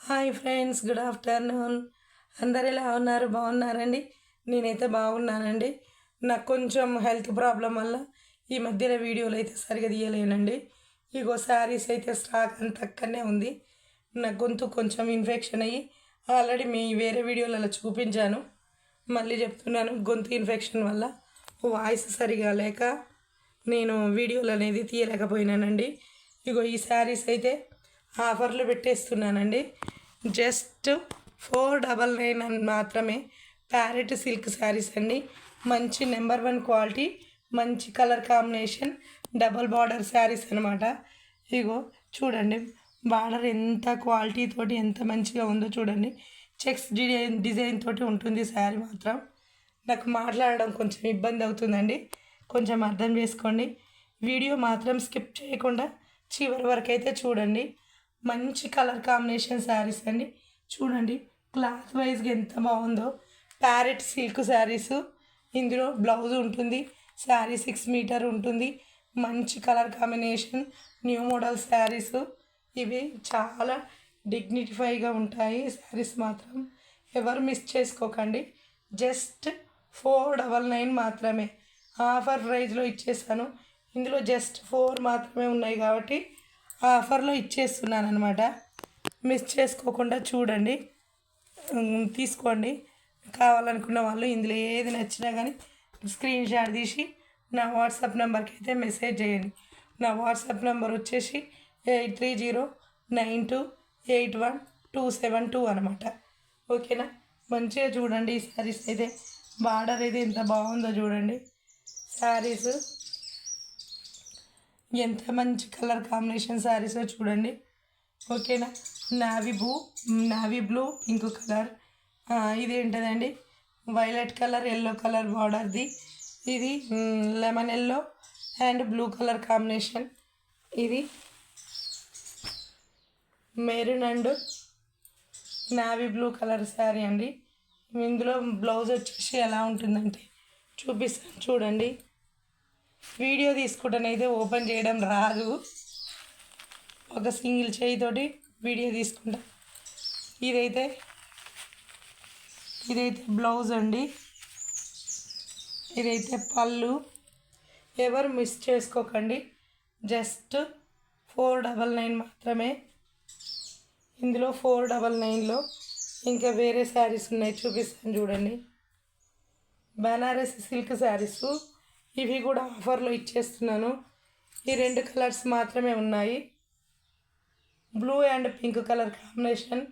Hi friends good afternoon. అందరు ఎలా ఉన్నారు? బాగున్నారండి? నేనైతే బాగున్నానండి. నాకు కొంచెం హెల్త్ ప్రాబ్లం వల్ల ఈ మధ్యన వీడియోలు అయితే సరిగా తీయలేనండి. ఇగో శారీస్ అయితే స్టాక్ అంత అక్కడనే ఉంది. నా గొంతు కొంచెం ఇన్ఫెక్షన్ అయ్యి ఆల్రెడీ మీ వేరే వీడియోలలో చూపించాను. మళ్ళీ చెప్తున్నాను గొంతు ఇన్ఫెక్షన్ వల్ల వాయిస్ సరిగా లేక నేను వీడియోలు అనేది తీయలేకపోయినానండి. ఇగో ఈ శారీస్ అయితే ఆఫర్లు పెట్టేస్తున్నానండి. జస్ట్ ఫోర్ డబల్ నైన్ అని మాత్రమే ప్యారెట్ సిల్క్ శారీస్ అండి. మంచి నెంబర్ వన్ క్వాలిటీ మంచి colour combination double border saris అనమాట ఇగో చూడండి బార్డర్ ఎంత క్వాలిటీ తోటి ఎంత మంచిగా ఉందో చూడండి. చెక్స్ డిజైన్ డిజైన్ తోటి ఉంటుంది శారీ మాత్రం. నాకు మాట్లాడడం కొంచెం ఇబ్బంది అవుతుందండి. కొంచెం అర్థం చేసుకోండి. వీడియో మాత్రం స్కిప్ చేయకుండా చివరి వరకు అయితే చూడండి. మంచి కలర్ కాంబినేషన్ శారీస్ అండి. చూడండి క్లాత్ వైజ్గా ఎంత బాగుందో. ప్యారెట్ సిల్క్ శారీస్ ఇందులో బ్లౌజ్ ఉంటుంది శారీ సిక్స్ మీటర్ ఉంటుంది. మంచి colour combination new model saris. ఇవి చాలా డిగ్నిఫైగా ఉంటాయి శారీస్ మాత్రం. ఎవరు మిస్ చేసుకోకండి. జస్ట్ ఫోర్ డబల్ నైన్ మాత్రమే. ఆఫర్ ప్రైజ్లో ఇచ్చేసాను. ఇందులో జస్ట్ ఫోర్ మాత్రమే ఉన్నాయి కాబట్టి ఆఫర్లో ఇచ్చేస్తున్నాను అనమాట మిస్ చేసుకోకుండా చూడండి. తీసుకోండి. కావాలనుకున్న వాళ్ళు ఇందులో ఏది నచ్చినా కానీ స్క్రీన్ షాట్ తీసి నా వాట్సాప్ నెంబర్కి అయితే మెసేజ్ చేయండి. నా వాట్సాప్ నెంబర్ వచ్చేసి eight three zero nine two eight one two seven two అనమాట ఓకేనా? మంచిగా చూడండి ఈ శారీస్ అయితే. బార్డర్ అయితే ఎంత బాగుందో చూడండి. శారీస్ ఎంత మంచి కలర్ కాంబినేషన్ శారీస్ చూడండి. ఓకేనా? Navy blue navy blue pink colour. ఇది ఏంటదండి? వైలెట్ కలర్ ఎల్లో కలర్ బార్డర్ది ఇది lemon yellow and blue colour combination. ఇది maroon and navy blue colour sari అండి. ఇందులో బ్లౌజ్ వచ్చేసి ఎలా ఉంటుందంటే చూపిస్తాను చూడండి. వీడియో తీసుకుంటానైతే ఓపెన్ చేయడం రాదు. ఒక సింగిల్ చేయితోటి వీడియో తీసుకుంటా. ఇదైతే ఇదైతే బ్లౌజ్ అండి. ఇదైతే పళ్ళు. ఎవరు మిస్ చేసుకోకండి. జస్ట్ ఫోర్ డబల్ నైన్ మాత్రమే. ఇందులో ఫోర్ డబల్ నైన్లో ఇంకా వేరే శారీస్ ఉన్నాయి. చూపిస్తాను చూడండి. బనారస్ సిల్క్ శారీస్. ఇవి కూడా ఆఫర్లో ఇచ్చేస్తున్నాను. ఈ రెండు కలర్స్ మాత్రమే ఉన్నాయి. Blue and pink colour combination.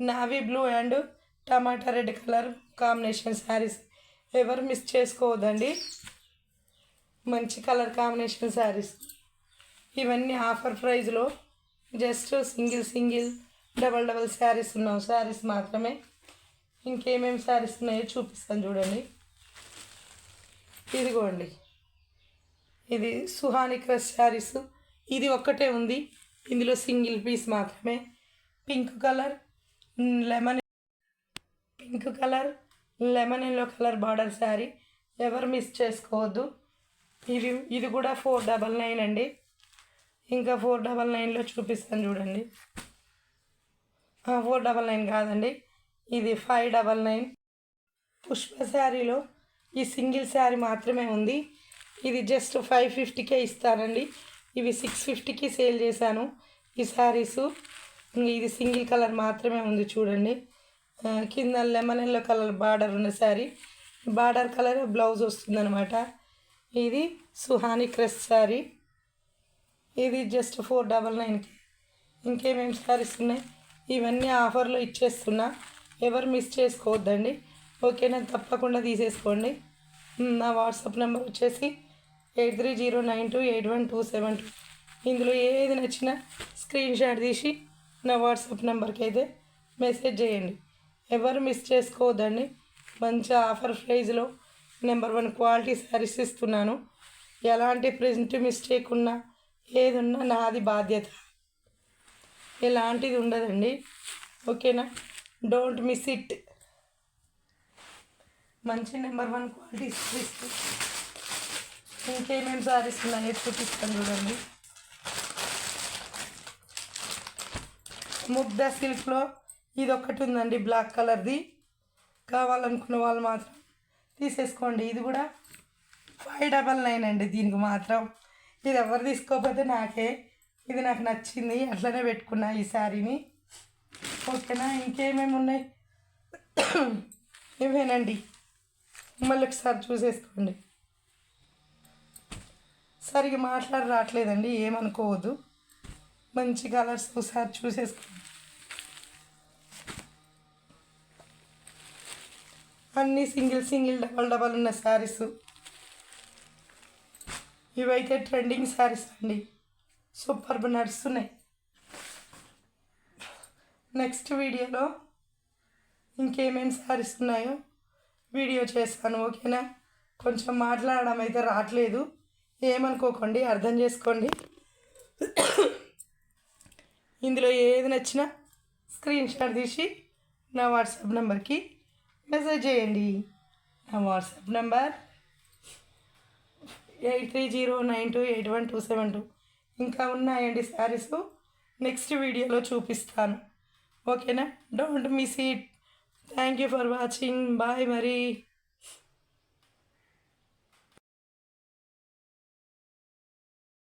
Navy blue and tomato red colour combination saris. ఎవరు మిస్ చేసుకోవద్దండి. మంచి కలర్ కాంబినేషన్ శారీస్. ఇవన్నీ ఆఫర్ ప్రైజ్లో. Just single single double double saris ఉన్నాం శారీస్ మాత్రమే. ఇంకేమేమి శారీస్ ఉన్నాయో చూపిస్తాను చూడండి. ఇదిగోండి. ఇది సుహాని క్రష్ శారీస్. ఇది ఒక్కటే ఉంది. ఇందులో సింగిల్ పీస్ మాత్రమే. Pink colour lemon pink colour lemon yellow colour border sari. ఎవరు మిస్ చేసుకోవద్దు. ఇది ఇది కూడా ఫోర్ డబల్ నైన్ అండి. ఇంకా ఫోర్ డబల్ నైన్లో చూపిస్తాను చూడండి. ఫోర్ డబల్ నైన్ కాదండి. ఇది ఫైవ్ డబల్ నైన్. పుష్ప శారీలో ఈ సింగిల్ శారీ మాత్రమే ఉంది. ఇది జస్ట్ ఫైవ్ ఫిఫ్టీకే ఇస్తానండి ఇవి సిక్స్ ఫిఫ్టీకి సేల్ చేశాను. ఈ శారీసు ఇది సింగిల్ కలర్ మాత్రమే ఉంది చూడండి. కింద లెమన్ ఎల్లో కలర్ బార్డర్ ఉన్న శారీ. బార్డర్ కలర్ బ్లౌజ్ వస్తుందనమాట ఇది సుహాని క్రెస్ శారీ. ఇది జస్ట్ ఫోర్ డబల్ నైన్కి ఇంకేమేమి శారీస్ ఉన్నాయి? ఇవన్నీ ఆఫర్లో ఇచ్చేస్తున్నా. ఎవరు మిస్ చేసుకోవద్దండి. ఓకేనా తప్పకుండా తీసేసుకోండి. నా వాట్సాప్ నెంబర్ వచ్చేసి eight three zero nine two eight one two seven two. ఇందులో ఏది నచ్చినా స్క్రీన్ షాట్ తీసి నా వాట్సాప్ నెంబర్కి అయితే మెసేజ్ చేయండి. ఎవరు మిస్ చేసుకోవద్దండి. మంచి ఆఫర్ ప్రైజ్లో నెంబర్ వన్ క్వాలిటీ శారీస్ ఇస్తున్నాను. ఎలాంటి ప్రింట్ మిస్టేక్ ఉన్నా ఏది ఉన్నా నాది బాధ్యత. ఎలాంటిది ఉండదండి. ఓకేనా? Don't miss it. మంచి నెంబర్ వన్ క్వాలిటీ ఇస్తూ ఇంకేమేమి సారీస్ ఉన్నాయో? చూపిస్తాను చూడండి. ముగ్ధ సిల్క్లో ఇది ఒకటి ఉందండి బ్లాక్ కలర్ది. కావాలనుకున్న వాళ్ళు మాత్రం తీసేసుకోండి. ఇది కూడా ఫైవ్ డబల్ నైన్ అండి దీనికి మాత్రం. ఇది ఎవరు తీసుకోకపోతే నాకే. ఇది నాకు నచ్చింది. అట్లనే పెట్టుకున్నా ఈ శారీని. ఓకేనా? ఇంకేమేమి ఉన్నాయి? ఇవేనండి. మళ్ళీ ఒకసారి చూసేసుకోండి. సరిగా మాట్లాడి రావట్లేదండి ఏమనుకోవద్దు. మంచి కలర్స్ ఒకసారి చూసేసుకోండి. అన్నీ సింగిల్ సింగిల్ డబల్ డబల్ ఉన్న శారీస్. ఇవైతే ట్రెండింగ్ శారీస్ అండి. సూపర్బ్ నడుస్తున్నాయి. నెక్స్ట్ వీడియోలో ఇంకేమేమి శారీస్ ఉన్నాయో వీడియో చేస్తాను ఓకేనా? కొంచెం మాట్లాడడం అయితే రావట్లేదు ఏమనుకోకండి అర్థం చేసుకోండి. ఇందులో ఏది నచ్చినా స్క్రీన్ షాట్ తీసి నా వాట్సాప్ నెంబర్కి మెసేజ్ చేయండి. నా WhatsApp number eight three zero nine two eight one two seven two. ఇంకా ఉన్నాయండి శారీస్. నెక్స్ట్ వీడియోలో చూపిస్తాను. ఓకేనా? Don't miss it thank you for watching bye మరి